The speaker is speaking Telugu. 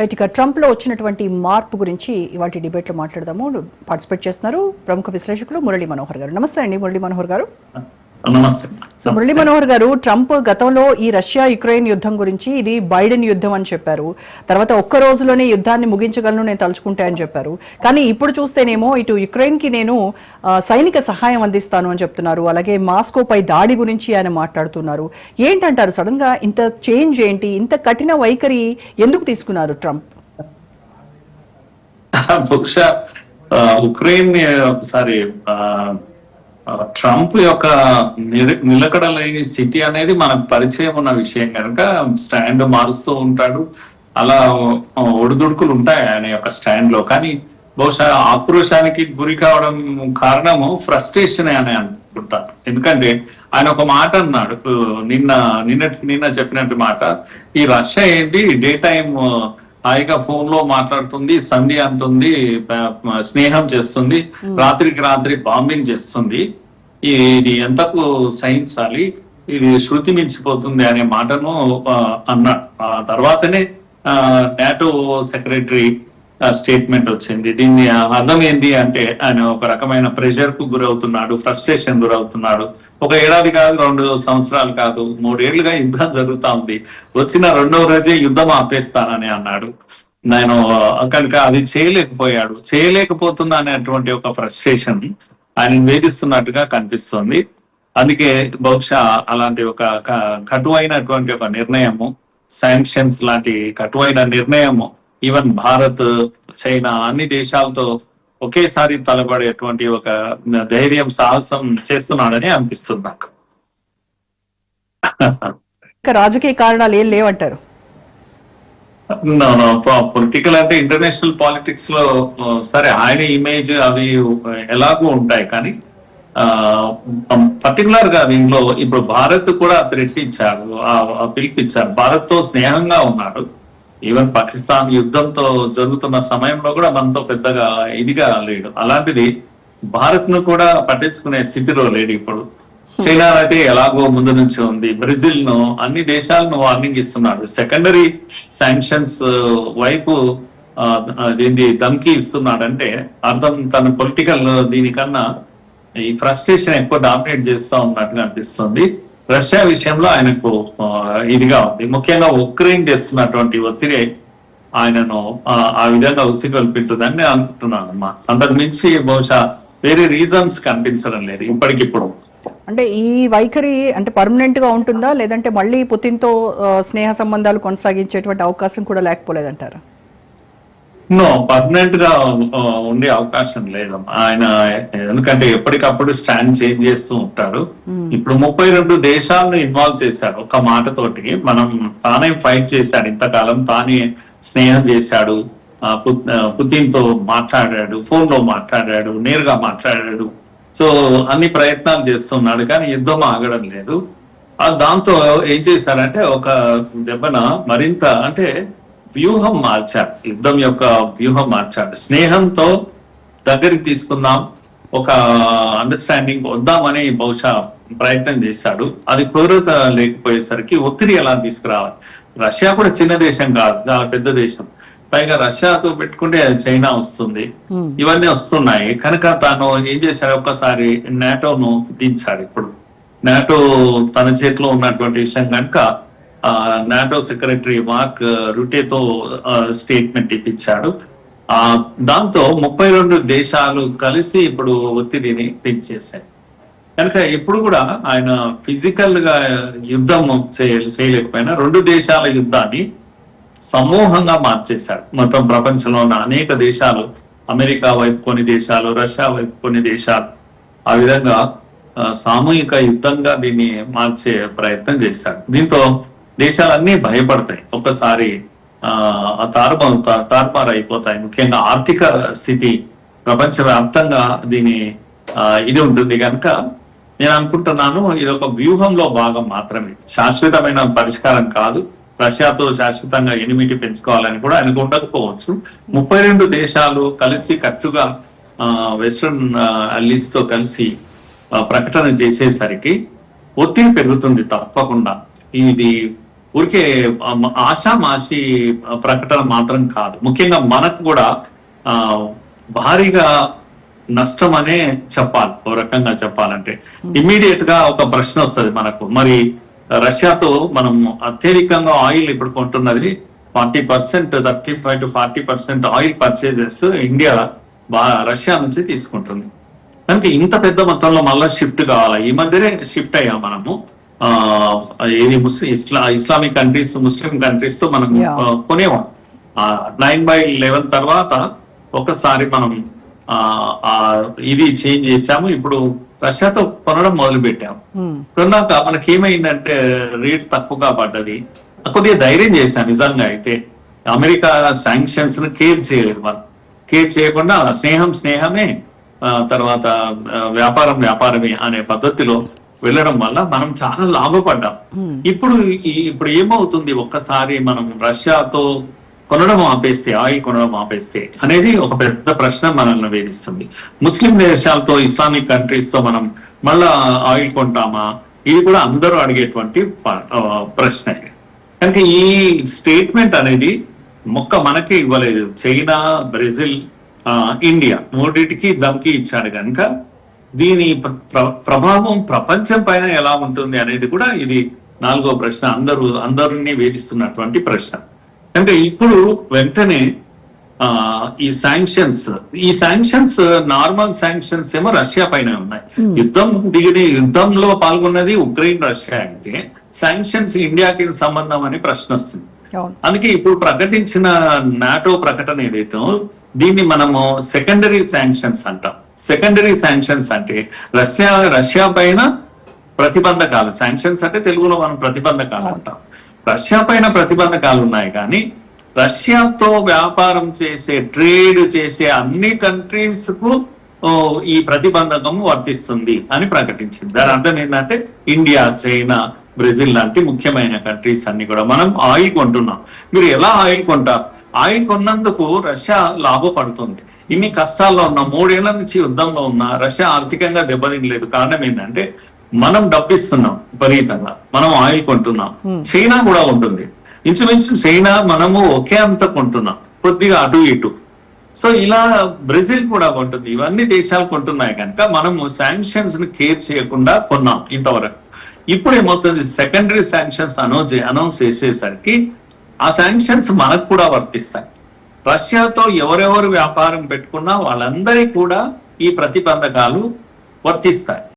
రైట్ ఇక ట్రంప్లో వచ్చినటువంటి మార్పు గురించి ఇవాళ డిబేట్లో మాట్లాడదాము. పార్టిసిపేట్ చేస్తున్నారు ప్రముఖ విశ్లేషకులు మురళీ మనోహర్ గారు. నమస్తే అండి మురళీ మనోహర్ గారు. నమస్తే. మురళీ మనోహర్ గారు ట్రంప్ గతంలో ఈ రష్యా యుక్రెయిన్ యుద్ధం గురించి ఇది బైడెన్ యుద్ధం అని చెప్పారు. తర్వాత ఒక్క రోజులోనే యుద్ధాన్ని ముగించగలను నేను తలుచుకుంటే అని చెప్పారు. కానీ ఇప్పుడు చూస్తేనేమో ఇటు యుక్రెయిన్కి నేను సైనిక సహాయం అందిస్తాను అని చెప్తున్నారు. అలాగే మాస్కోపై దాడి గురించి ఆయన మాట్లాడుతున్నారు. ఏంటంటారు? సడన్గా ఇంత చేంజ్ ఏంటి? ఇంత కఠిన వైఖరి ఎందుకు తీసుకున్నారు ట్రంప్? బహుశా ఉక్రెయిన్ ఒకసారి ఆ, ట్రంప్ యొక్క నిల- నిలకడలేని స్థితి అనేది మనకు పరిచయం ఉన్న విషయం కనుక స్టాండ్ మారుస్తూ ఉంటాడు. అలా ఒడిదుడుకులు ఉంటాయి ఆయన యొక్క స్టాండ్లో కానీ బహుశా ఆక్రోశానికి గురి కావడం కారణము ఫ్రస్ట్రేషన్ అని అనుకుంటాను ఎందుకంటే ఆయన ఒక మాట అన్నాడు నిన్న నిన్న నిన్న చెప్పినట్టు మాట ఈ రష్యా ఏంటి డే టైం హాయిగా ఫోన్లో మాట్లాడుతుంది సంధి అంటుంది స్నేహం చేస్తుంది రాత్రికి రాత్రి బాంబింగ్ చేస్తుంది. ఇది ఎంతకు సహించాలి ఇది శృతి మించిపోతుంది అనే మాటను అన్నాడు. ఆ తర్వాతనే నాటో సెక్రటరీ స్టేట్మెంట్ వచ్చింది. దీన్ని అర్థం ఏంటి అంటే ఆయన ఒక రకమైన ప్రెషర్కు గురవుతున్నాడు ఫ్రస్ట్రేషన్ గురవుతున్నాడు. ఒక ఏడాది కాదు రెండు సంవత్సరాలు కాదు మూడేళ్ళుగా యుద్ధం జరుగుతా ఉంది. వచ్చిన రెండవ రోజే యుద్ధం ఆపేస్తానని అన్నాడు. నేను కనుక అది చేయలేకపోయాడు. చేయలేకపోతున్నా అనేటువంటి ఒక ఫ్రస్ట్రేషన్ ఆయన వేధిస్తున్నట్టుగా కనిపిస్తోంది. అందుకే బహుశా అలాంటి ఒక కటువైనటువంటి ఒక నిర్ణయము శాంక్షన్స్ లాంటి కటువైన నిర్ణయము ఈవెన్ భారత్ చైనా అన్ని దేశాలతో ఒకేసారి తలబడేటువంటి ఒక ధైర్యం సాహసం చేస్తున్నాడని అనిపిస్తుంది నాకు. రాజకీయ కారణాలు ఏం లేవంటారు? పొలిటికల్ అంటే ఇంటర్నేషనల్ పాలిటిక్స్లో సరే ఆయన ఇమేజ్ అవి ఎలాగూ ఉంటాయి కానీ పర్టికులర్గా దీంట్లో ఇప్పుడు భారత్ కూడా థ్రెట్ ఇచ్చారు పిలిపిచ్చారు భారత్తో స్నేహంగా ఉన్నాడు. ఈవెన్ పాకిస్తాన్ యుద్ధంతో జరుగుతున్న సమయంలో కూడా మనతో పెద్దగా ఇదిగా లేడు. అలాంటిది భారత్ను కూడా పట్టించుకునే స్థితిలో లేడు ఇప్పుడు. చైనా అయితే ఎలాగో ముందు నుంచి ఉంది. బ్రెజిల్ను అన్ని దేశాలను వార్నింగ్ ఇస్తున్నాడు. సెకండరీ శాంక్షన్స్ uh, వైపు దీన్ని ధమ్కి ఇస్తున్నాడంటే అర్థం తన పొలిటికల్ దీనికన్నా ఈ ఫ్రస్ట్రేషన్ ఎక్కువ డామినేట్ చేస్తా ఉన్నట్టుగా అనిపిస్తుంది. రష్యా విషయంలో ఆయనకు ఇదిగా ఉంది. ముఖ్యంగా ఉక్రెయిన్ చేస్తున్నటువంటి ఒత్తిడి ఆయనను ఆ, విధంగా ఉసిగొల్పింటుందని నేను అనుకుంటున్నాను అన్నమాట అంతకు మించి బహుశా వేరే రీజన్స్ కనిపించడం లేదు ఇప్పటికిప్పుడు. అంటే ఈ వైఖరి అంటే పర్మనెంట్గా ఉంటుందా? లేదంటే మళ్ళీ పుతిన్తో స్నేహ సంబంధాలు కొనసాగించేటువంటి అవకాశం కూడా లేకపోలేదంటారా? నో పర్మనెంట్గా ఉండే అవకాశం లేదు ఆయన ఎందుకంటే ఎప్పటికప్పుడు స్టాండ్ చేంజ్ చేస్తూ ఉంటారు. ఇప్పుడు ముప్పై రెండు దేశాలను ఇన్వాల్వ్ చేశాడు ఒక మాటతోటి. మనం తానే ఫైట్ చేశాడు ఇంతకాలం తానే స్నేహం చేశాడు పుతిన్తో మాట్లాడాడు ఫోన్లో మాట్లాడాడు నేరుగా మాట్లాడాడు. సో అన్ని ప్రయత్నాలు చేస్తున్నాడు కానీ యుద్ధం ఆగడం లేదు. ఆ దాంతో ఏం చేశారంటే ఒక దెబ్బన మరింత అంటే వ్యూహం మార్చాడు యుద్ధం యొక్క వ్యూహం మార్చాడు స్నేహంతో దగ్గరికి తీసుకుందాం. ఒక అండర్స్టాండింగ్ వద్దామని బహుశా ప్రయత్నం చేశాడు. అది కుదరత లేకపోయేసరికి ఒత్తిడి ఎలా తీసుకురావాలి? రష్యా కూడా చిన్న దేశం కాదు. చాలా పెద్ద దేశం. పైగా రష్యాతో పెట్టుకుంటే చైనా వస్తుంది. ఇవన్నీ వస్తున్నాయి. కనుక తాను ఏం చేశాడు? ఒక్కసారి నాటోను దించాడు ఇప్పుడు. నాటో తన చేతిలో ఉన్నటువంటి విషయం కనుక నాటో సెక్రటరీ మార్క్ రుటేతో స్టేట్మెంట్ ఇప్పించాడు. ఆ దాంతో ముప్పై రెండు దేశాలు కలిసి ఇప్పుడు ఒత్తిడిని పెంచేశాయి. కనుక ఇప్పుడు కూడా ఆయన ఫిజికల్గా యుద్ధం చేయలేకపోయినా రెండు దేశాల యుద్ధాన్ని సమూహంగా మార్చేశాడు. మొత్తం ప్రపంచంలో ఉన్న అనేక దేశాలు అమెరికా వైపు కొన్ని దేశాలు రష్యా వైపు కొన్ని దేశాలు ఆ విధంగా సామూహిక యుద్ధంగా దీన్ని మార్చే ప్రయత్నం చేశాడు. దీంతో దేశాలన్నీ భయపడతాయి. ఒక్కసారి ఆ తారుమారు తారుమారు అయిపోతాయి. ముఖ్యంగా ఆర్థిక స్థితి ప్రపంచవ్యాప్తంగా దీని ఇది ఉంటుంది కనుక నేను అనుకుంటున్నాను ఇది ఒక వ్యూహంలో భాగం మాత్రమే. శాశ్వతమైన పరిష్కారం కాదు. రష్యాతో శాశ్వతంగా ఎనిమిటి పెంచుకోవాలని కూడా ఆయనకు ఉండకపోవచ్చు. ముప్పై రెండు దేశాలు కలిసి కట్టుగా వెస్ట్రన్ అల్లీస్తో కలిసి ప్రకటన చేసేసరికి ఒత్తిడి పెరుగుతుంది తప్పకుండా. ఇది ఊరికే ఆ- ఆషామాషి ప్రకటన మాత్రం కాదు. ముఖ్యంగా మనకు కూడా ఆ భారీగా నష్టం అనే చెప్పాలి. ఓ రకంగా చెప్పాలంటే. ఇమ్మీడియట్గా ఒక ప్రశ్న వస్తుంది మనకు. మరి రష్యాతో మనం అత్యధికంగా ఆయిల్ ఇప్పుడు కొంటున్నది forty percent thirty five to forty percent oil purchases India Russia నుంచి తీసుకుంటుంది. కనుక ఇంత పెద్ద మొత్తంలో మళ్ళీ షిఫ్ట్ కావాలా? ఈ మధ్యనే షిఫ్ట్ అయ్యాం మనము. ఏది ముస్లిం ఇస్లా ఇస్లామిక్ కంట్రీస్ ముస్లిం కంట్రీస్తో మనం కొనేవాం నైన్ బై లెవెన్ తర్వాత ఒకసారి మనం ఇది చేంజ్ చేసాము ఇప్పుడు రష్యాతో కొనడం మొదలు పెట్టాము ఉమ్, కొన్నాక మనకి ఏమైందంటే రేట్ తక్కువగా పడ్డది. కొద్దిగా ధైర్యం చేశాం నిజంగా అయితే. అమెరికా శాంక్షన్స్ను కేర్ చేయలేదు మనం. కేర్ చేయకుండా స్నేహం స్నేహమే ఆ, తర్వాత వ్యాపారం వ్యాపారమే అనే పద్ధతిలో వెళ్ళడం వల్ల మనం చాలా లాభపడ్డాం. ఇప్పుడు ఇప్పుడు ఏమవుతుంది? ఒక్కసారి మనం రష్యాతో కొనడం ఆపేస్తే ఆయిల్ కొనడం ఆపేస్తే అనేది ఒక పెద్ద ప్రశ్న మనల్ని వేధిస్తుంది. ముస్లిం దేశాలతో ఇస్లామిక్ కంట్రీస్తో మనం మళ్ళా ఆయిల్ కొంటామా? ఇది కూడా అందరూ అడిగేటువంటి ప్రశ్న కనుక ఈ స్టేట్మెంట్ అనేది మొక్క మనకే ఇవ్వలేదు. చైనా బ్రెజిల్ ఇండియా మూడింటికి దమ్కి ఇచ్చాడు కనుక దీని ప్ర- ప్ర- ప్రభావం ప్రపంచం పైన ఎలా ఉంటుంది అనేది కూడా ఇది నాలుగో ప్రశ్న. అందరూ అందరినీ వేధిస్తున్నటువంటి ప్రశ్న. అంటే ఇప్పుడు వెంటనే ఆ ఈ శాంక్షన్స్ ఈ శాంక్షన్స్ నార్మల్ శాంక్షన్స్ ఏమో రష్యా పైన ఉన్నాయి. యుద్ధం దిగిన యుద్ధంలో పాల్గొన్నది ఉక్రెయిన్ రష్యా అయితే శాంక్షన్స్ ఇండియాకి సంబంధం అని ప్రశ్న వస్తుంది. అందుకే ఇప్పుడు ప్రకటించిన నాటో ప్రకటన ఏదైతే దీన్ని మనము సెకండరీ శాంక్షన్స్ అంటాం. సెకండరీ శాంక్షన్స్ అంటే రష్యా రష్యా పైన ప్రతిబంధకాలు. శాంక్షన్స్ అంటే తెలుగులో మనం ప్రతిబంధకాలు అంటాం. రష్యా పైన ప్రతిబంధకాలు ఉన్నాయి కానీ రష్యాతో వ్యాపారం చేసే ట్రేడ్ చేసే అన్ని కంట్రీస్కు ఈ ప్రతిబంధకం వర్తిస్తుంది అని ప్రకటించింది. దాని అర్థం ఏంటంటే ఇండియా చైనా బ్రెజిల్ లాంటి ముఖ్యమైన కంట్రీస్ అన్ని కూడా మనం ఆయిల్ కొంటున్నాం. మీరు ఎలా ఆయిల్ కొంటారు? ఆయిల్ కొన్నందుకు రష్యా లాభపడుతుంది. ఇన్ని కష్టాల్లో ఉన్న మూడేళ్ళ నుంచి యుద్ధంలో ఉన్న రష్యా ఆర్థికంగా దెబ్బతినలేదు. కారణం ఏంటంటే మనం డబ్బిస్తున్నాం విపరీతంగా. మనం ఆయిల్ కొంటున్నాం. చైనా కూడా ఉంటుంది. ఇంచుమించు చైనా మనము ఒకే అంత కొంటున్నాం. కొద్దిగా అటు ఇటు. సో ఇలా బ్రెజిల్ కూడా కొంటుంది. ఇవన్నీ దేశాలు కొంటున్నాయి కనుక మనము శాంక్షన్స్ని కేర్ చేయకుండా కొన్నాం ఇంతవరకు. ఇప్పుడు ఏమవుతుంది? సెకండరీ శాంక్షన్స్ అనౌన్స్ అనౌన్స్ చేసేసరికి ఆ శాంక్షన్స్ మనకు కూడా వర్తిస్తాయి. రష్యాతో ఎవరెవరు వ్యాపారం పెట్టుకున్నా వాళ్ళందరికీ కూడా ఈ ప్రతిబంధకాలు వర్తిస్తాయి.